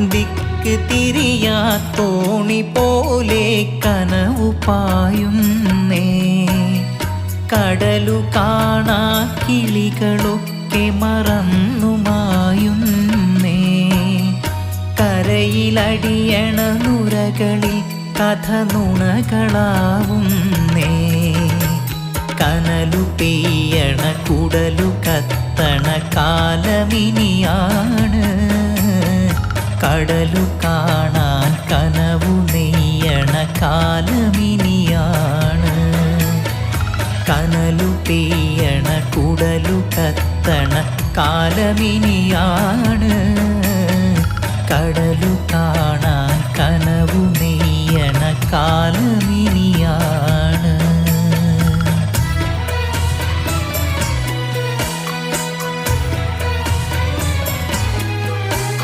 ദിക്ക് തിരിയാ തോണി പോലെ കനവു പായുന്നേ. കടലു കാണാ കിളികളൊക്കെ മറന്നുമായുന്നേ കരയിലടിയണ നുരകളിൽ കഥ നുണകളാവുന്നേ. കനലു പെയ്യണ കുടലു കത്തണ കാലമിനിയാണ് കടലു കാണാൻ കനവു നെയ്യണ കാലമിനിയാണ്. കനലു പെയ്യണ കുടലു കത്തണ കാലമിനിയാണ്. കടലു കാണാൻ കനവു നെയ്യണ കാലമി